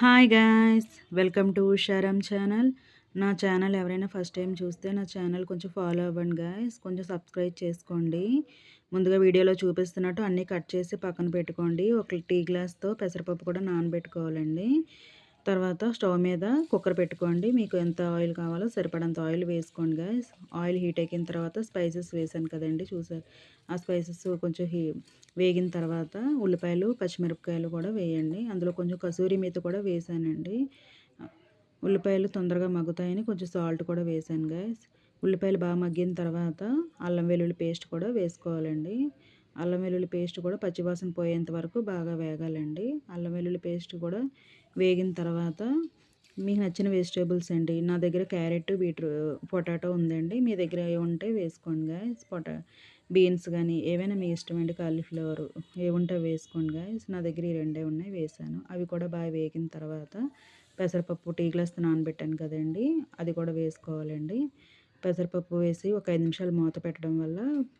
Hi guys welcome to Sharam channel నా channel ఎవరైనా first time చూస్తే నా ఛానల్ కొంచెం ఫాలో అవ్వండి గాయస్ కొంచెం సబ్స్క్రైబ్ చేసుకోండి. ముందుగా వీడియోలో చూపిస్తున్నట్టు అన్నీ కట్ చేసి పక్కన పెట్టుకోండి. ఒక టీ గ్లాస్తో పెసరపప్పు కూడా నానబెట్టుకోవాలండి. తర్వాత స్టవ్ మీద కుక్కర్ పెట్టుకోండి. మీకు ఎంత ఆయిల్ కావాలో సరిపడంత ఆయిల్ వేసుకోండి గాయస్ ఆయిల్ హీట్ ఎక్కిన తర్వాత స్పైసెస్ వేసాను కదండి చూసారు. ఆ స్పైసెస్ కొంచెం హీ వేగిన తర్వాత ఉల్లిపాయలు పచ్చిమిరపకాయలు కూడా వేయండి. అందులో కొంచెం కసూరి మీద కూడా వేసానండి. ఉల్లిపాయలు తొందరగా మగ్గుతాయని కొంచెం సాల్ట్ కూడా వేసాను గాయస్ ఉల్లిపాయలు బాగా మగ్గిన తర్వాత అల్లం వెల్లుల్లి పేస్ట్ కూడా వేసుకోవాలండి. అల్లం వెల్లుల్లి పేస్ట్ కూడా పచ్చివాసన పోయేంత వరకు బాగా వేగాలండి. అల్లం వెల్లుల్లి పేస్ట్ కూడా వేగిన తర్వాత మీకు నచ్చిన వెజిటేబుల్స్ అండి. నా దగ్గర క్యారెట్ బీట్రూ పొటాటో ఉందండి. మీ దగ్గర ఉంటే వేసుకోండి గాయస్. పొటా బీన్స్ కానీ ఏవైనా మీ ఇష్టం అండి కాలీఫ్లవర్ ఏముంటే వేసుకోండి గాయస్. నా దగ్గర ఈ రెండే ఉన్నాయి వేసాను. అవి కూడా బాగా వేగిన తర్వాత పెసరపప్పు టీ గ్లాస్ నానబెట్టాను కదండి అది కూడా వేసుకోవాలండి. పెసరపప్పు వేసి ఒక ఐదు నిమిషాలు మూత పెట్టడం వల్ల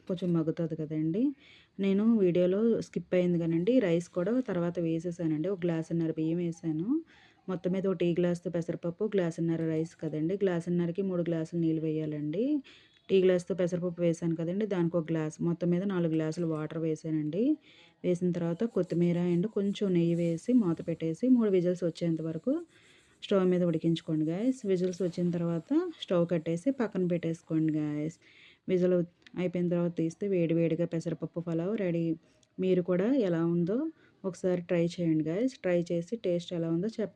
కొంచెం మగ్గుతుంది కదండి. నేను వీడియోలో స్కిప్ అయింది కానండి. రైస్ కూడా తర్వాత వేసేసానండి. ఒక గ్లాసున్నర బియ్యం వేసాను. మొత్తం మీద ఒక టీ గ్లాస్తో పెసరపప్పు గ్లాసున్నర రైస్ కదండి. గ్లాసున్నరకి మూడు గ్లాసులు నీళ్ళు వేయాలండి. టీ గ్లాస్తో పెసరపప్పు వేసాను కదండి. దానికి ఒక గ్లాస్ మొత్తం మీద నాలుగు గ్లాసులు వాటర్ వేసానండి. వేసిన తర్వాత కొత్తిమీర అండ్ కొంచెం నెయ్యి వేసి మూత పెట్టేసి మూడు విజిల్స్ వచ్చేంత వరకు స్టవ్ మీద ఉడికించుకోండి గాయస్ విజిల్స్ వచ్చిన తర్వాత స్టవ్ కట్టేసి పక్కన పెట్టేసుకోండి గాయస్ విజిల్ అయిపోయిన తర్వాత తీస్తే వేడి వేడిగా పెసరపప్పు పలావ్ రెడీ. మీరు కూడా ఎలా ఉందో ఒకసారి ట్రై చేయండి గాయస్ ట్రై చేసి టేస్ట్ ఎలా ఉందో చెప్పండి.